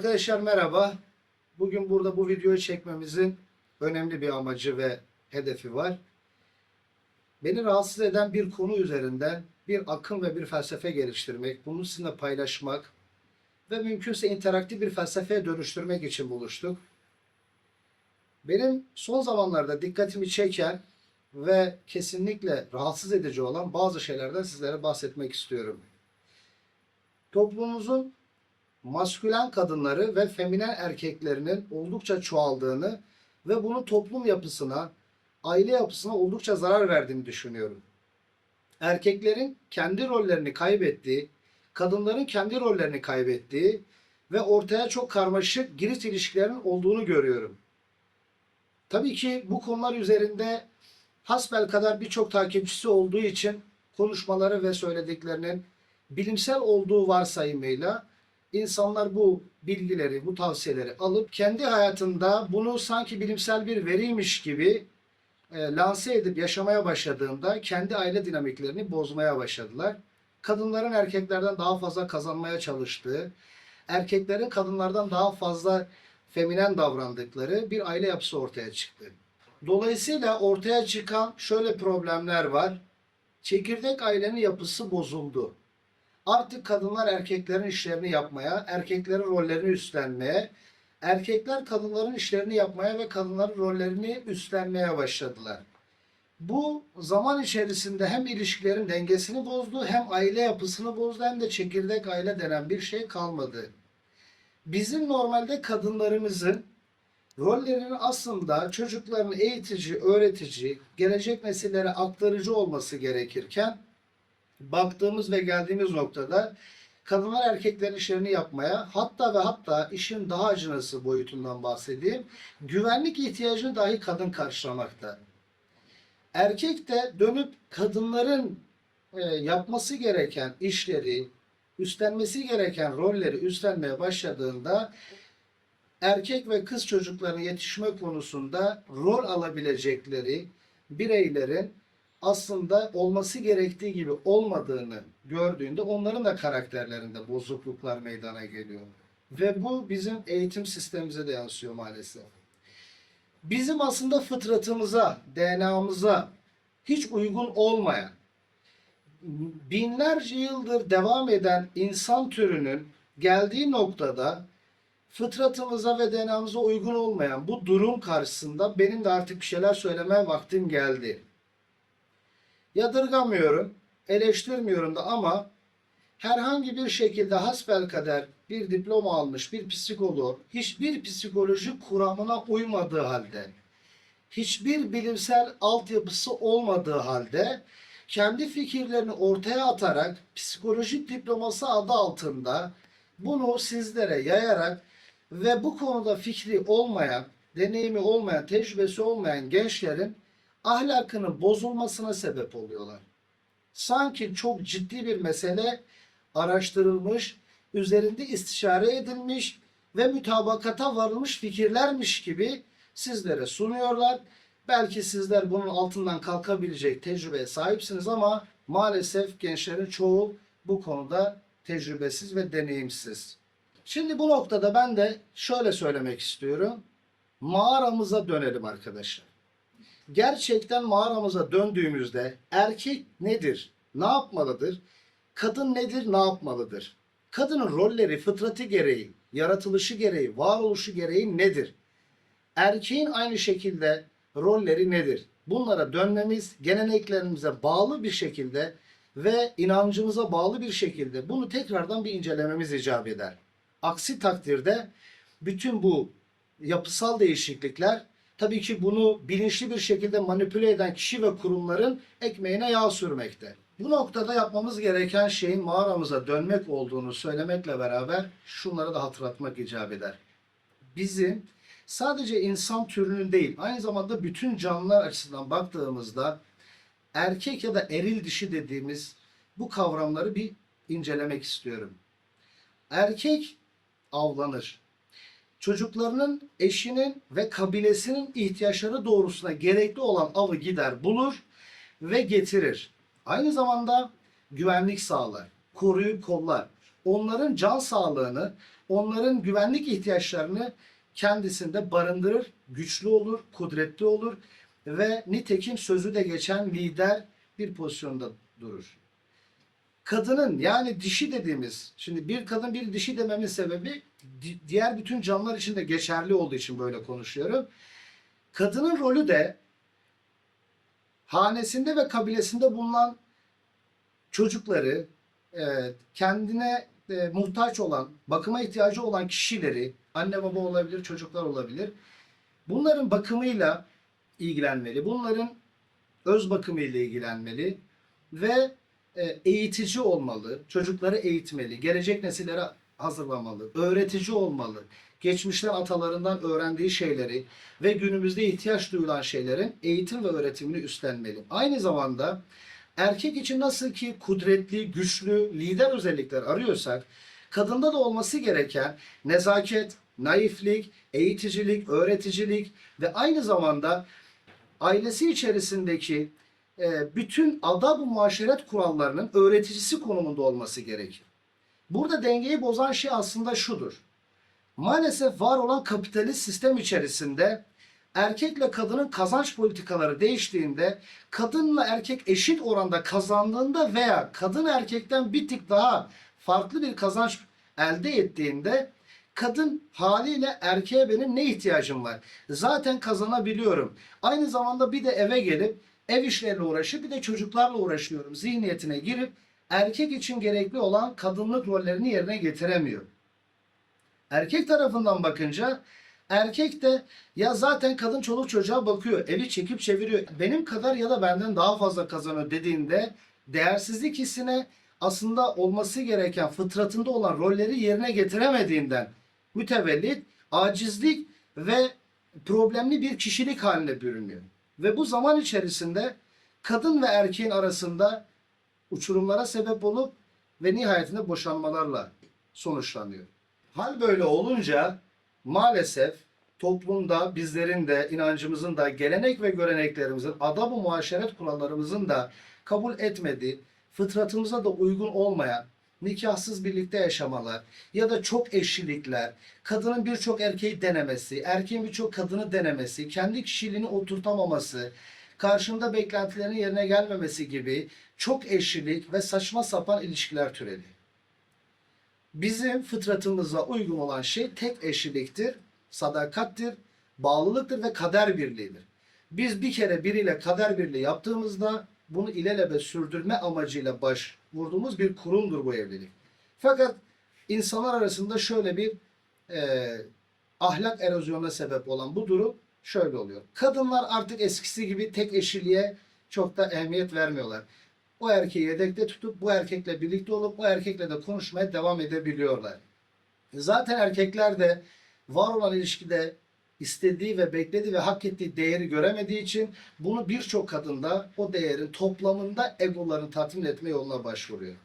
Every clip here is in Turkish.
Arkadaşlar merhaba. Bugün burada bu videoyu çekmemizin önemli bir amacı ve hedefi var. Beni rahatsız eden bir konu üzerinden bir akım ve bir felsefe geliştirmek, bunu sizinle paylaşmak ve mümkünse interaktif bir felsefeye dönüştürmek için buluştuk. Benim son zamanlarda dikkatimi çeken ve kesinlikle rahatsız edici olan bazı şeylerden sizlere bahsetmek istiyorum. Toplumumuzun maskülen kadınları ve feminen erkeklerinin oldukça çoğaldığını ve bunun toplum yapısına, aile yapısına oldukça zarar verdiğini düşünüyorum. Erkeklerin kendi rollerini kaybettiği, kadınların kendi rollerini kaybettiği ve ortaya çok karmaşık giriş ilişkilerinin olduğunu görüyorum. Tabii ki bu konular üzerinde hasbel kadar birçok takipçisi olduğu için konuşmaları ve söylediklerinin bilimsel olduğu varsayımıyla insanlar bu bilgileri, bu tavsiyeleri alıp kendi hayatında bunu sanki bilimsel bir veriymiş gibi e, lanse edip yaşamaya başladığında kendi aile dinamiklerini bozmaya başladılar. Kadınların erkeklerden daha fazla kazanmaya çalıştığı, erkeklerin kadınlardan daha fazla feminen davrandıkları bir aile yapısı ortaya çıktı. Dolayısıyla ortaya çıkan şöyle problemler var. Çekirdek ailenin yapısı bozuldu. Artık kadınlar erkeklerin işlerini yapmaya, erkeklerin rollerini üstlenmeye, erkekler kadınların işlerini yapmaya ve kadınların rollerini üstlenmeye başladılar. Bu zaman içerisinde hem ilişkilerin dengesini bozdu, hem aile yapısını bozdu, hem de çekirdek aile denen bir şey kalmadı. Bizim normalde kadınlarımızın rollerinin aslında çocukların eğitici, öğretici, gelecek nesillere aktarıcı olması gerekirken baktığımız ve geldiğimiz noktada kadınlar erkeklerin işlerini yapmaya hatta ve hatta işin daha acınası boyutundan bahsedeyim. Güvenlik ihtiyacını dahi kadın karşılamakta. Erkek de dönüp kadınların e, yapması gereken işleri, üstlenmesi gereken rolleri üstlenmeye başladığında erkek ve kız çocukların yetişme konusunda rol alabilecekleri bireylerin aslında olması gerektiği gibi olmadığını gördüğünde onların da karakterlerinde bozukluklar meydana geliyor. Ve bu bizim eğitim sistemimize de yansıyor maalesef. Bizim aslında fıtratımıza, DNA'mıza hiç uygun olmayan, binlerce yıldır devam eden insan türünün geldiği noktada fıtratımıza ve DNA'mıza uygun olmayan bu durum karşısında benim de artık bir şeyler söylemeye vaktim geldi. Yadırgamıyorum, eleştirmiyorum da ama herhangi bir şekilde hasbelkader bir diploma almış bir psikolog hiçbir psikoloji kuramına uymadığı halde hiçbir bilimsel altyapısı olmadığı halde kendi fikirlerini ortaya atarak psikolojik diploması adı altında bunu sizlere yayarak ve bu konuda fikri olmayan, deneyimi olmayan, tecrübesi olmayan gençlerin ahlakının bozulmasına sebep oluyorlar. Sanki çok ciddi bir mesele araştırılmış, üzerinde istişare edilmiş ve mütabakata varılmış fikirlermiş gibi sizlere sunuyorlar. Belki sizler bunun altından kalkabilecek tecrübeye sahipsiniz ama maalesef gençlerin çoğu bu konuda tecrübesiz ve deneyimsiz. Şimdi bu noktada ben de şöyle söylemek istiyorum. Mağaramıza dönelim arkadaşlar gerçekten mağaramıza döndüğümüzde erkek nedir? Ne yapmalıdır? Kadın nedir? Ne yapmalıdır? Kadının rolleri fıtratı gereği, yaratılışı gereği, varoluşu gereği nedir? Erkeğin aynı şekilde rolleri nedir? Bunlara dönmemiz geleneklerimize bağlı bir şekilde ve inancımıza bağlı bir şekilde bunu tekrardan bir incelememiz icap eder. Aksi takdirde bütün bu yapısal değişiklikler tabii ki bunu bilinçli bir şekilde manipüle eden kişi ve kurumların ekmeğine yağ sürmekte. Bu noktada yapmamız gereken şeyin mağaramıza dönmek olduğunu söylemekle beraber şunları da hatırlatmak icap eder. Bizim sadece insan türünün değil, aynı zamanda bütün canlılar açısından baktığımızda erkek ya da eril dişi dediğimiz bu kavramları bir incelemek istiyorum. Erkek avlanır çocuklarının, eşinin ve kabilesinin ihtiyaçları doğrusuna gerekli olan avı gider bulur ve getirir. Aynı zamanda güvenlik sağlar, koruyup kollar. Onların can sağlığını onların güvenlik ihtiyaçlarını kendisinde barındırır, güçlü olur, kudretli olur ve nitekim sözü de geçen lider bir pozisyonda durur. Kadının yani dişi dediğimiz, şimdi bir kadın bir dişi dememin sebebi di- diğer bütün canlılar için de geçerli olduğu için böyle konuşuyorum. Kadının rolü de hanesinde ve kabilesinde bulunan çocukları, e, kendine e, muhtaç olan, bakıma ihtiyacı olan kişileri, anne baba olabilir, çocuklar olabilir. Bunların bakımıyla ilgilenmeli. Bunların öz bakımıyla ilgilenmeli ve eğitici olmalı. Çocukları eğitmeli. Gelecek nesillere hazırlamalı. Öğretici olmalı. Geçmişten atalarından öğrendiği şeyleri ve günümüzde ihtiyaç duyulan şeylerin eğitim ve öğretimini üstlenmeli. Aynı zamanda erkek için nasıl ki kudretli, güçlü, lider özellikler arıyorsak, kadında da olması gereken nezaket, naiflik, eğiticilik, öğreticilik ve aynı zamanda ailesi içerisindeki e, bütün adab-ı muaşeret kurallarının öğreticisi konumunda olması gerekir. Burada dengeyi bozan şey aslında şudur. Maalesef var olan kapitalist sistem içerisinde erkekle kadının kazanç politikaları değiştiğinde kadınla erkek eşit oranda kazandığında veya kadın erkekten bir tık daha farklı bir kazanç elde ettiğinde kadın haliyle erkeğe benim ne ihtiyacım var? Zaten kazanabiliyorum. Aynı zamanda bir de eve gelip ev işleriyle uğraşıp bir de çocuklarla uğraşıyorum. Zihniyetine girip erkek için gerekli olan kadınlık rollerini yerine getiremiyor. Erkek tarafından bakınca erkek de ya zaten kadın çoluk çocuğa bakıyor. Evi çekip çeviriyor. Benim kadar ya da benden daha fazla kazanıyor dediğinde değersizlik hissine aslında olması gereken fıtratında olan rolleri yerine getiremediğinden mütevellit acizlik ve problemli bir kişilik haline bürünüyor. Ve bu zaman içerisinde kadın ve erkeğin arasında uçurumlara sebep olup ve nihayetinde boşanmalarla sonuçlanıyor. Hal böyle olunca maalesef toplumda bizlerin de inancımızın da gelenek ve göreneklerimizin adab-ı muaşeret kurallarımızın da kabul etmediği fıtratımıza da uygun olmayan nikahsız birlikte yaşamalar ya da çok eşlilikler, kadının birçok erkeği denemesi, erkeğin birçok kadını denemesi, kendi kişiliğini oturtamaması, karşında beklentilerinin yerine gelmemesi gibi çok eşlilik ve saçma sapan ilişkiler türedi. Bizim fıtratımıza uygun olan şey tek eşliliktir, sadakattir, bağlılıktır ve kader birliğidir. Biz bir kere biriyle kader birliği yaptığımızda bunu ilelebe sürdürme amacıyla baş vurduğumuz bir kurumdur bu evlilik. Fakat insanlar arasında şöyle bir e, ahlak erozyonuna sebep olan bu durum şöyle oluyor. Kadınlar artık eskisi gibi tek eşliliğe çok da ehemmiyet vermiyorlar. O erkeği yedekte tutup bu erkekle birlikte olup bu erkekle de konuşmaya devam edebiliyorlar. Zaten erkekler de var olan ilişkide istediği ve beklediği ve hak ettiği değeri göremediği için bunu birçok kadında o değerin toplamında egolarını tatmin etme yoluna başvuruyor.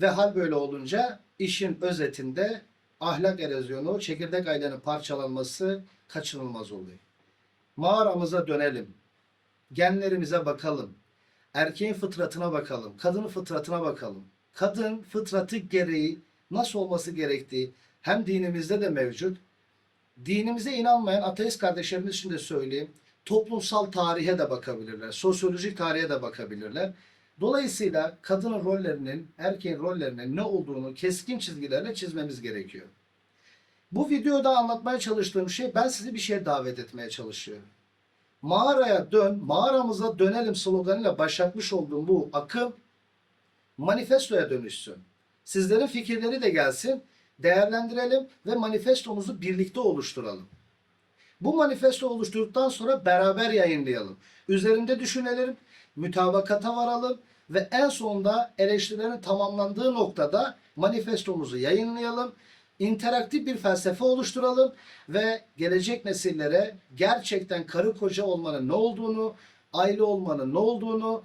Ve hal böyle olunca işin özetinde ahlak erozyonu, çekirdek ailenin parçalanması kaçınılmaz oluyor. Mağaramıza dönelim. Genlerimize bakalım. Erkeğin fıtratına bakalım. Kadının fıtratına bakalım. Kadın fıtratı gereği nasıl olması gerektiği hem dinimizde de mevcut. Dinimize inanmayan ateist kardeşlerimiz için de söyleyeyim. Toplumsal tarihe de bakabilirler. Sosyolojik tarihe de bakabilirler. Dolayısıyla kadının rollerinin, erkeğin rollerinin ne olduğunu keskin çizgilerle çizmemiz gerekiyor. Bu videoda anlatmaya çalıştığım şey ben sizi bir şeye davet etmeye çalışıyorum. Mağaraya dön, mağaramıza dönelim sloganıyla başlatmış olduğum bu akım manifestoya dönüşsün. Sizlerin fikirleri de gelsin, değerlendirelim ve manifestomuzu birlikte oluşturalım. Bu manifesto oluşturduktan sonra beraber yayınlayalım. Üzerinde düşünelim, mütabakata varalım ve en sonunda eleştirilerin tamamlandığı noktada manifestomuzu yayınlayalım. interaktif bir felsefe oluşturalım ve gelecek nesillere gerçekten karı koca olmanın ne olduğunu, aile olmanın ne olduğunu,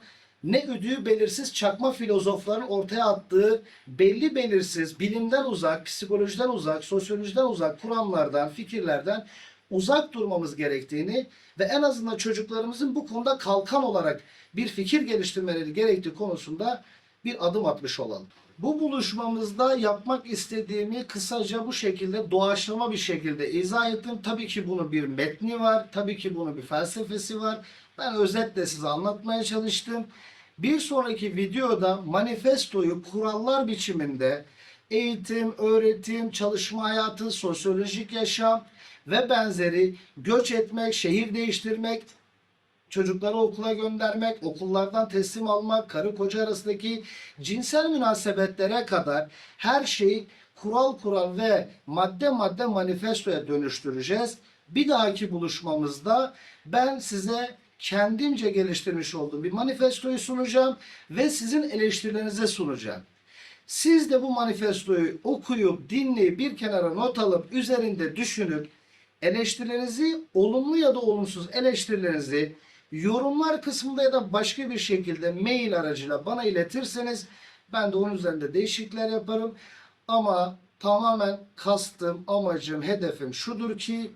ne üdüğü belirsiz çakma filozofların ortaya attığı belli belirsiz, bilimden uzak, psikolojiden uzak, sosyolojiden uzak kuramlardan, fikirlerden uzak durmamız gerektiğini ve en azından çocuklarımızın bu konuda kalkan olarak bir fikir geliştirmeleri gerektiği konusunda bir adım atmış olalım. Bu buluşmamızda yapmak istediğimi kısaca bu şekilde doğaçlama bir şekilde izah ettim. Tabii ki bunun bir metni var. Tabii ki bunun bir felsefesi var. Ben özetle size anlatmaya çalıştım. Bir sonraki videoda manifestoyu kurallar biçiminde eğitim, öğretim, çalışma hayatı, sosyolojik yaşam ve benzeri göç etmek, şehir değiştirmek, çocukları okula göndermek, okullardan teslim almak, karı koca arasındaki cinsel münasebetlere kadar her şeyi kural kural ve madde madde manifestoya dönüştüreceğiz. Bir dahaki buluşmamızda ben size kendimce geliştirmiş olduğum bir manifestoyu sunacağım ve sizin eleştirilerinize sunacağım. Siz de bu manifestoyu okuyup, dinleyip, bir kenara not alıp, üzerinde düşünüp, eleştirilerinizi, olumlu ya da olumsuz eleştirilerinizi yorumlar kısmında ya da başka bir şekilde mail aracıyla bana iletirseniz ben de onun üzerinde değişiklikler yaparım. Ama tamamen kastım, amacım, hedefim şudur ki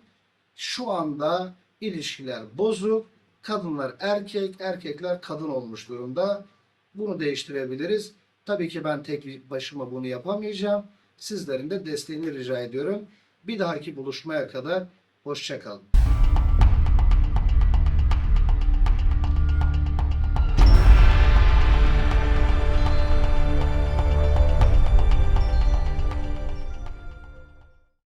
şu anda ilişkiler bozuk. Kadınlar erkek, erkekler kadın olmuş durumda. Bunu değiştirebiliriz. Tabii ki ben tek başıma bunu yapamayacağım. Sizlerin de desteğini rica ediyorum. Bir dahaki buluşmaya kadar hoşçakalın.